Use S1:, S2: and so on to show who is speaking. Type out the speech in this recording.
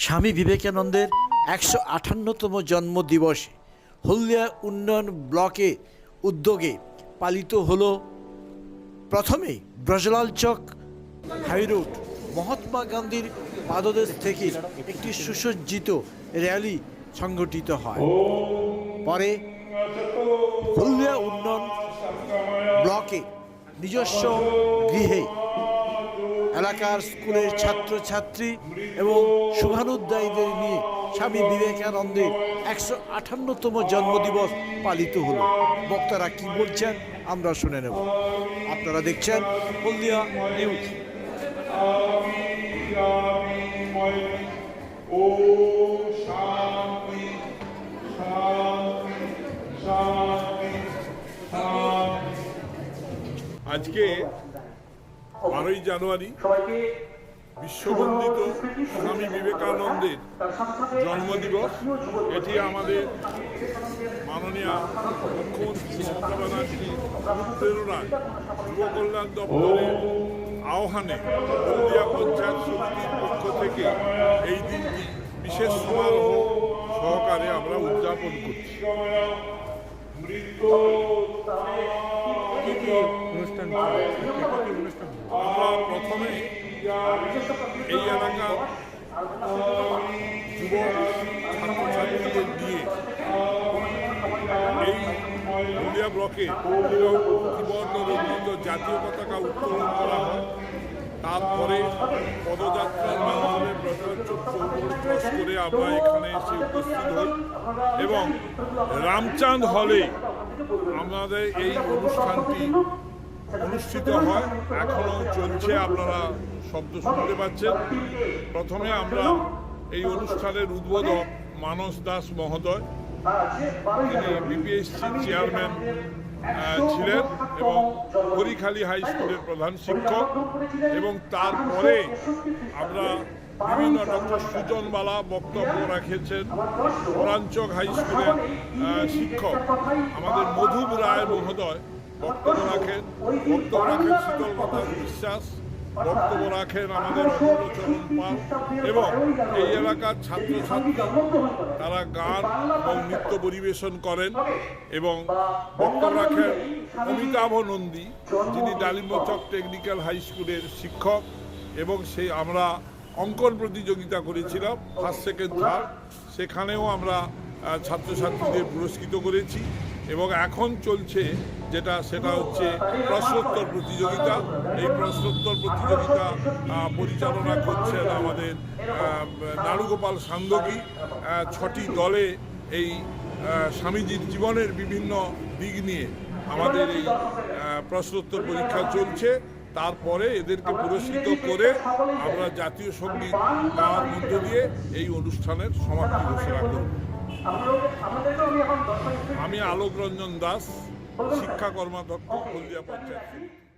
S1: স্বামী বিবেকানন্দের একশো আটান্নতম জন্মদিবসে হলদিয়া উন্নয়ন ব্লকে উদ্যোগে পালিত হল প্রথমেই ব্রজলাল চক হাইরোড মহাত্মা গান্ধীর পাদদেশ থেকে একটি সুসজ্জিত র্যালি সংগঠিত হয়। পরে হলদিয়া উন্নয়ন ব্লকে নিজস্ব গৃহে এলাকার স্কুলের ছাত্রছাত্রী এবং শুভানুদ্দায়ীদের নিয়ে স্বামী বিবেকানন্দের একশো আটান্নতম জন্মদিবস পালিত হলো। বক্তারা কি বলছেন, আমরা শুনে নেব। আপনারা দেখছেন হলদিয়া নিউজ।
S2: ও আজকে বারোই জানুয়ারি বিশ্ববন্দিত স্বামী বিবেকানন্দের জন্মদিবস। এটি আমাদের মাননীয় মুখ্যমন্ত্রী মমতা ব্যানার্জির প্রেরণায় যুব কল্যাণ দপ্তরের আহ্বানে হলদিয়া পঞ্চায়েত সমিতির পক্ষ থেকে এই দিনটি বিশেষ সমারোহ সহকারে আমরা উদযাপন করছি। আমরা প্রথমে এই এলাকার যুব ছাত্রছাত্রীদের নিয়ে এই হলদিয়া ব্লকে ত্রিবর্ণ রঞ্জিত জাতীয় পতাকা উত্তোলন করা হয়। তারপরে পদযাত্রার মাধ্যমে করে আমরা এখানে এসে উপস্থিত হই এবং রামচাঁদ হলে আমাদের এই অনুষ্ঠানটি অনুষ্ঠিত হয়। এখনও চলছে, আপনারা শব্দ শুনতে পাচ্ছেন। প্রথমে আমরা এই অনুষ্ঠানের উদ্বোধক মানস দাস মহোদয়, তিনি বিপিএসসি চেয়ারম্যান ছিলেন এবং হরিখালী হাই স্কুলের প্রধান শিক্ষক এবং তারপরে আমরা বিভিন্ন ডক্টর সুজনবালা বক্তব্য রাখেছেন পরাঞ্চক হাই স্কুলের শিক্ষক আমাদের মধুব রায় মহোদয়। বক্তব্য রাখেন বক্তব্য রাখেন শীতলমাতা বিশ্বাস, বক্তব্য রাখেন আমাদের অমূল্যচরণ পাল এবং এই এলাকার ছাত্রছাত্রী, তারা গান এবং নৃত্য পরিবেশন করেন এবং বক্তব্য রাখেন অমিতাভ নন্দী, যিনি ডালিম্বচক টেকনিক্যাল হাই স্কুলের শিক্ষক এবং সেই আমরা অঙ্কন প্রতিযোগিতা করেছিলাম ফার্স্ট সেকেন্ড থার্ড সেখানেও আমরা ছাত্রছাত্রীদের পুরস্কৃত করেছি এবং এখন চলছে যেটা, সেটা হচ্ছে প্রশ্নোত্তর প্রতিযোগিতা। এই প্রশ্নোত্তর প্রতিযোগিতা পরিচালনা করছেন আমাদের নারুগোপাল সান্দকি ছটি দলে এই স্বামীজির জীবনের বিভিন্ন দিক নিয়ে আমাদের এই প্রশ্নোত্তর পরীক্ষা চলছে। তারপরে এদেরকে পুরস্কৃত করে আমরা জাতীয় সংগীত গাওয়ার মধ্য দিয়ে এই অনুষ্ঠানের সমাপ্তি ঘোষণা করব। আমি আলোক রঞ্জন দাস শিক্ষা কর্মাধ্যক্ষ হলদিয়া পঞ্চায়েত।